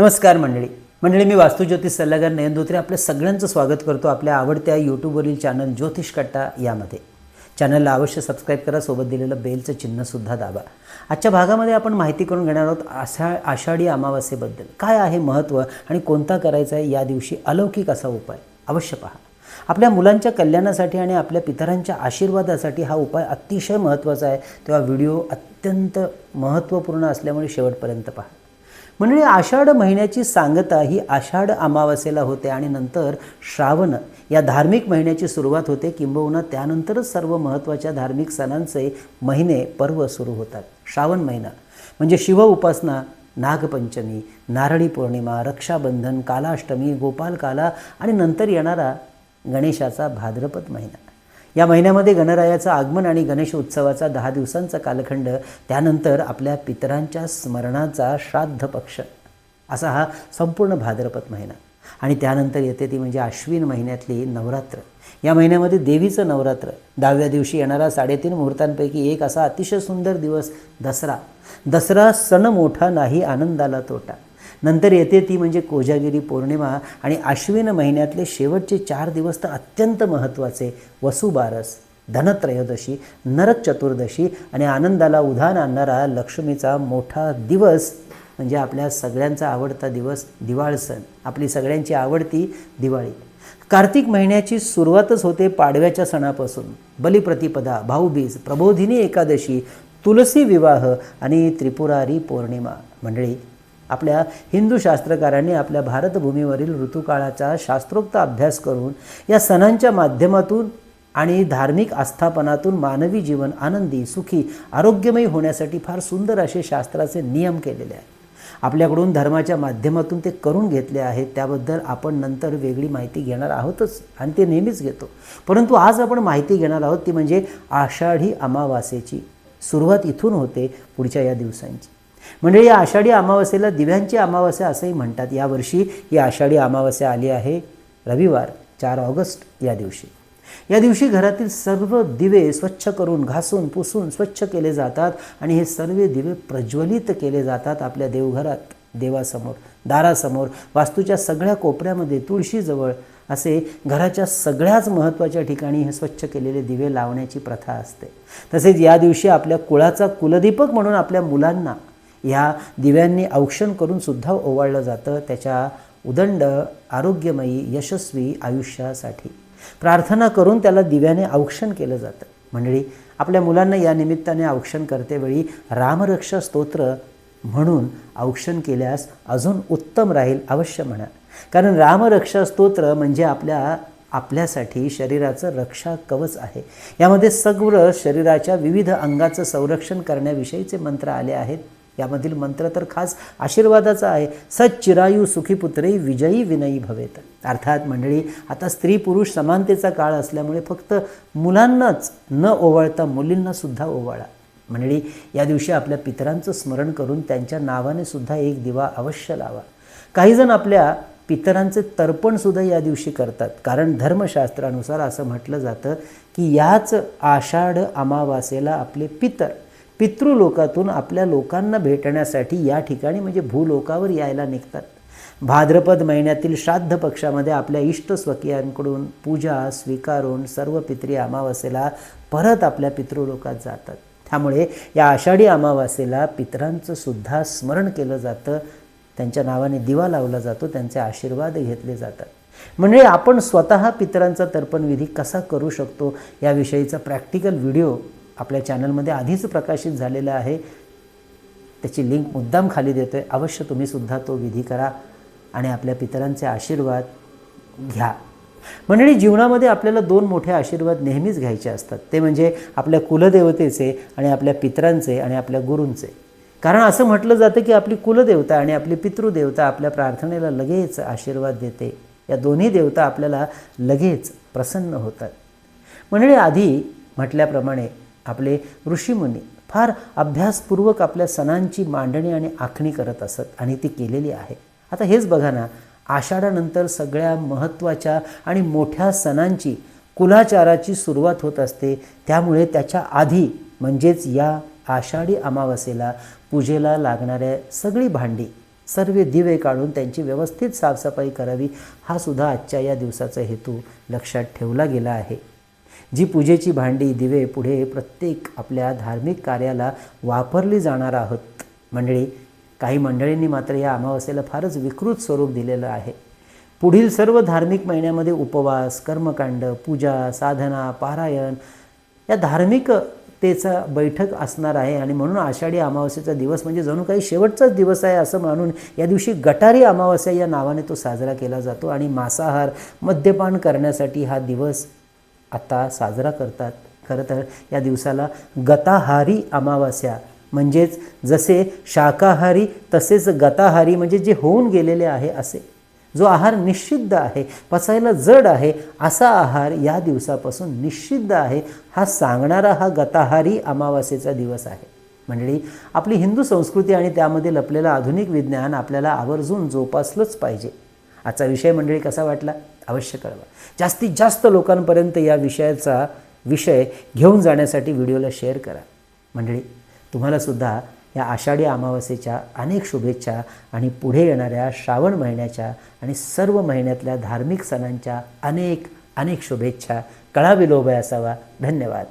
नमस्कार मंडळी. मंडळी मी वास्तुज्योतिष सल्लागार नयन धोत्रे आपल्या सगळ्यांचं स्वागत करतो आपल्या आवडत्या यूट्यूबवरील चॅनल ज्योतिष कट्टा यामध्ये. चॅनलला अवश्य सबस्क्राईब करा सोबत दिलेलं बेलचं चिन्हसुद्धा दाबा. आजच्या भागामध्ये आपण माहिती करून घेणार आहोत आषा आषाढी अमावास्येबद्दल. काय आहे महत्त्व आणि कोणता करायचा आहे या दिवशी अलौकिक असा उपाय? अवश्य पहा. आपल्या मुलांच्या कल्याणासाठी आणि आपल्या पितरांच्या आशीर्वादासाठी हा उपाय अतिशय महत्त्वाचा आहे. तेव्हा व्हिडिओ अत्यंत महत्त्वपूर्ण असल्यामुळे शेवटपर्यंत पहा. म्हणजे आषाढ महिन्याची सांगता ही आषाढ अमावस्येला होते आणि नंतर श्रावण. या धार्मिक महिन्याची सुरुवात होते. किंबहुना त्यानंतरच सर्व महत्त्वाच्या धार्मिक सणांचे महिने पर्व सुरू होतात. श्रावण महिना म्हणजे शिव उपासना नागपंचमी नारळी पौर्णिमा रक्षाबंधन कालाष्टमी गोपालकाला आणि नंतर येणारा गणेशाचा भाद्रपद महिना. या महिन्यामध्ये गणरायाचं आगमन आणि गणेश उत्सवाचा दहा दिवसांचा कालखंड त्यानंतर आपल्या पितरांच्या स्मरणाचा श्राद्ध पक्ष. असा हा संपूर्ण भाद्रपद महिना. आणि त्यानंतर येते ती म्हणजे आश्विन महिन्यातली नवरात्र. या महिन्यामध्ये देवीचं नवरात्र. दहाव्या दिवशी येणारा साडेतीन मुहूर्तांपैकी एक असा अतिशय सुंदर दिवस दसरा. दसरा सण मोठा नाही आनंदाला तोटा. नंतर येते ती म्हणजे कोजागिरी पौर्णिमा आणि आश्विन महिन्यातले शेवटचे चार दिवस तर अत्यंत महत्त्वाचे. वसुबारस धनत्रयोदशी नरक चतुर्दशी आणि आनंदाला उधाण आणणारा लक्ष्मीचा मोठा दिवस म्हणजे आपल्या सगळ्यांचा आवडता दिवस दिवाळ सण. आपली सगळ्यांची आवडती दिवाळी. कार्तिक महिन्याची सुरुवातच होते पाडव्याच्या सणापासून. बलिप्रतिपदा भाऊबीज प्रबोधिनी एकादशी तुलसी विवाह आणि त्रिपुरारी पौर्णिमा. मंडळी आपल्या हिंदू शास्त्रकारांनी आपल्या भारतभूमीवरील ऋतुकाळाचा शास्त्रोक्त अभ्यास करून या सणांच्या माध्यमातून आणि धार्मिक आस्थापनातून मानवी जीवन आनंदी सुखी आरोग्यमयी होण्यासाठी फार सुंदर असे शास्त्राचे नियम केलेले आहेत. आपल्याकडून धर्माच्या माध्यमातून ते करून घेतले आहेत त्याबद्दल आपण नंतर वेगळी माहिती घेणार आहोतच आणि ते नेहमीच घेतो. परंतु आज आपण माहिती घेणार आहोत ती म्हणजे आषाढी अमावास्येची सुरुवात इथून होते पुढच्या या दिवसांची. म्हणजे या आषाढी अमावास्येला दिव्यांची अमावस्या असंही म्हणतात. यावर्षी ही आषाढी अमावास्या आली आहे रविवार चार ऑगस्ट या दिवशी. या दिवशी घरातील सर्व दिवे स्वच्छ करून घासून पुसून स्वच्छ केले जातात आणि हे सर्व दिवे प्रज्वलित केले जातात आपल्या देवघरात देवासमोर दारासमोर वास्तूच्या सगळ्या कोपऱ्यामध्ये तुळशीजवळ असे घराच्या सगळ्याच महत्त्वाच्या ठिकाणी हे स्वच्छ केलेले दिवे लावण्याची प्रथा असते. तसेच या दिवशी आपल्या कुळाचा कुलदीपक म्हणून आपल्या मुलांना ह्या दिव्यांनी औक्षण करूनसुद्धा ओवाळलं जातं. त्याच्या उदंड आरोग्यमयी यशस्वी आयुष्यासाठी. प्रार्थना करून त्याला दिव्याने औक्षण केलं जातं. मंडळी आपल्या मुलांना या निमित्ताने औक्षण करतेवेळी रामरक्षा स्तोत्र म्हणून औक्षण केल्यास अजून उत्तम राहील अवश्य म्हणा. कारण रामरक्षा स्तोत्र म्हणजे आपल्या आपल्यासाठी शरीराचं रक्षा कवच आहे. यामध्ये सगळं शरीराच्या विविध अंगाचं संरक्षण करण्याविषयीचे मंत्र आले आहेत. यामधील मंत्र तर खास आशीर्वादाचा आहे. सच्चिरायू सुखीपुत्री विजयी विनयी भवेत. अर्थात मंडळी आता स्त्री पुरुष समानतेचा काळ असल्यामुळे फक्त मुलांनाच न ओवाळता मुलींनासुद्धा ओवाळा. मंडळी या दिवशी आपल्या पितरांचं स्मरण करून त्यांच्या नावाने सुद्धा एक दिवा अवश्य लावा. काहीजण आपल्या पितरांचे तर्पणसुद्धा या दिवशी करतात. कारण धर्मशास्त्रानुसार असं म्हटलं जातं की याच आषाढ अमावास्येला आपले पितर पितृलोकातून आपल्या लोकांना भेटण्यासाठी या ठिकाणी म्हणजे भूलोकावर यायला निघतात. भाद्रपद महिन्यातील श्राद्ध पक्षामध्ये आपल्या इष्ट स्वकीयांकडून पूजा स्वीकारून सर्व पित्री अमावास्येला परत आपल्या पितृलोकात जातात. त्यामुळे या आषाढी अमावास्येला पितरांचं सुद्धा स्मरण केलं जातं. त्यांच्या नावाने दिवा लावला जातो त्यांचे आशीर्वाद घेतले जातात. म्हणजे आपण स्वतः पितरांचा तर्पणविधी कसा करू शकतो याविषयीचा प्रॅक्टिकल व्हिडिओ आपल्या चॅनलमध्ये आधीच प्रकाशित झालेला आहे. त्याची लिंक मुद्दाम खाली देतो आहे अवश्य तुम्हीसुद्धा तो विधी करा आणि आपल्या पितरांचे आशीर्वाद घ्या. मंडळी जीवनामध्ये आपल्याला दोन मोठे आशीर्वाद नेहमीच घ्यायचे असतात. ते म्हणजे आपल्या कुलदेवतेचे आणि आपल्या पितरांचे आणि आपल्या गुरूंचे. कारण असं म्हटलं जातं की आपली कुलदेवता आणि आपली पितृदेवता आपल्या प्रार्थनेला लगेच आशीर्वाद देते. या दोन्ही देवता आपल्याला लगेच प्रसन्न होतात. मंडळी आधी म्हटल्याप्रमाणे आपले ऋषीमुनी फार अभ्यासपूर्वक आपल्या सणांची मांडणी आणि आखणी करत असत आणि ती केलेली आहे. आता हेच बघा ना आषाढानंतर सगळ्या महत्त्वाच्या आणि मोठ्या सणांची कुलाचाराची सुरुवात होत असते. त्यामुळे त्याच्या आधी म्हणजेच या आषाढी अमावस्येला पूजेला लागणाऱ्या सगळी भांडी सर्व दिवे काढून त्यांची व्यवस्थित साफसफाई करावी हा सुद्धा आजच्या या दिवसाचा हेतू लक्षात ठेवला गेला आहे. जी पूजेची भांडी दिवे पुढे प्रत्येक आपल्या धार्मिक कार्याला वापरली जाणार आहोत. मंडळी काही मंडळींनी मात्र या अमावस्येला फारच विकृत स्वरूप दिलेलं आहे. पुढील सर्व धार्मिक महिन्यामध्ये उपवास कर्मकांड पूजा साधना पारायण या धार्मिकतेचा बैठक असणार आहे आणि म्हणून आषाढी अमावस्येचा दिवस म्हणजे जणू काही शेवटचाच दिवस आहे असं मानून या दिवशी गटारी अमावस्या या नावाने तो साजरा केला जातो आणि मांसाहार मद्यपान करण्यासाठी हा दिवस आता साजरा करतात. खरं तर या दिवसाला गताहारी अमावास्या म्हणजेच जसे शाकाहारी तसेच गताहारी म्हणजे जे होऊन गेलेले आहे असे. जो आहार निषिद्ध आहे पचायला जड आहे असा आहार या दिवसापासून निषिद्ध आहे हा सांगणारा हा गताहारी अमावास्येचा दिवस आहे. मंडळी आपली हिंदू संस्कृती आणि त्यामध्ये लपलेलं आधुनिक विज्ञान आपल्याला आवर्जून जोपासलंच पाहिजे. आजचा विषय मंडळी कसा वाटला? अवश्य कळवा. जास्तीत जास्त लोकांपर्यंत या विषयाचा विषय घेऊन जाण्यासाठी व्हिडिओला शेअर करा. मंडळी तुम्हालासुद्धा या आषाढी अमावस्येच्या अनेक शुभेच्छा आणि पुढे येणाऱ्या श्रावण महिन्याच्या आणि सर्व महिन्यातल्या धार्मिक सणांच्या अनेक अनेक शुभेच्छा कळा विलोभय असावा. धन्यवाद.